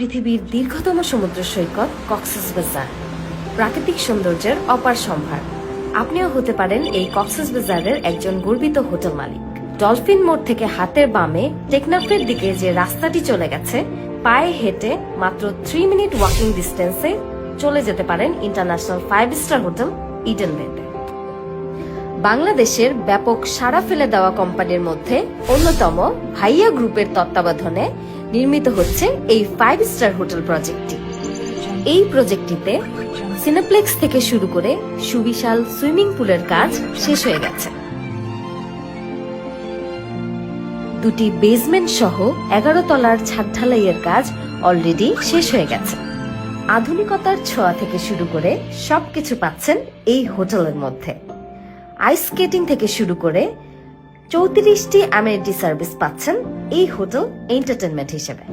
পৃথিবীর দীর্ঘতম সমুদ্র সৈকত কক্সেস বাজার। প্রাকৃতিক সৌন্দর্যের অপার সম্ভার। আপনিও হতে পারেন এই কক্সেস বাজারের একজন গর্বিত হোটেল মালিক। ডলফিন মোড় থেকে হাতের বামে টেকনাফের দিকে যে রাস্তাটি চলে গেছে, পায়ে হেঁটে মাত্র থ্রি মিনিট ওয়াকিং ডিস্টেন্সে চলে যেতে পারেন international five star hotel Eden বাংলাদেশের ব্যাপক সাড়া ফেলে দেওয়া কোম্পানির মধ্যে অন্যতম ভাইয়া গ্রুপের তত্ত্বাবধানে নির্মিত হচ্ছে এই ফাইভ স্টার হোটেল প্রজেক্টটি এই প্রজেক্টটিতে সিনেপ্লেক্স থেকে শুরু করে সুবিশাল সুইমিং পুলের কাজ শেষ হয়ে গেছে। দুটি বেসমেন্ট সহ এগারো তলার ছাদ ঢালাইয়ের কাজ অলরেডি শেষ হয়ে গেছে। আধুনিকতার ছোঁয়া থেকে শুরু করে সবকিছু পাচ্ছেন এই হোটেলের মধ্যে। আইস স্কেটিং থেকে শুরু করে চৌত্রিশটি অ্যামিনিটি সার্ভিস পাচ্ছেন এই হোটেল এন্টারটেনমেন্ট হিসেবে।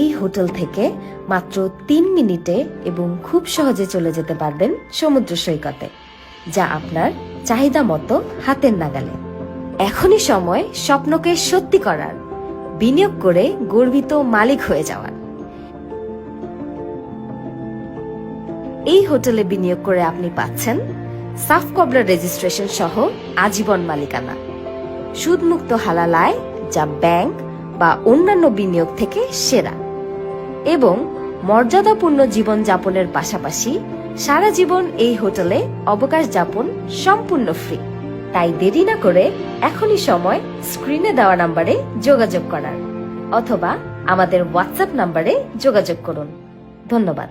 এই হোটেল থেকে মাত্র তিন মিনিটে এবং খুব সহজে চলে যেতে পারবেন সমুদ্র সৈকতে, যা আপনার চাহিদা মতো হাতের নাগালে। এখনই সময় স্বপ্নকে সত্যি করার, বিনিয়োগ করে গর্বিত মালিক হয়ে যাওয়ার। এই হোটেলে বিনিয়োগ করে আপনি পাচ্ছেন সাফ কবলার রেজিস্ট্রেশন সহ আজীবন মালিকানা। সুদমুক্ত হালাল আয় যা ব্যাংক বা অন্যান্য বিনিয়োগ থেকে সেরা। এবং মর্যাদাপূর্ণ জীবন যাপনের পাশাপাশি সারা জীবন এই হোটেলে অবকাশ যাপন সম্পূর্ণ ফ্রি তাই দেরি না করে এখনই সময় স্ক্রিনে দেওয়া নাম্বারে যোগাযোগ করার। অথবা আমাদের হোয়াটসঅ্যাপ নাম্বারে যোগাযোগ করুন। ধন্যবাদ।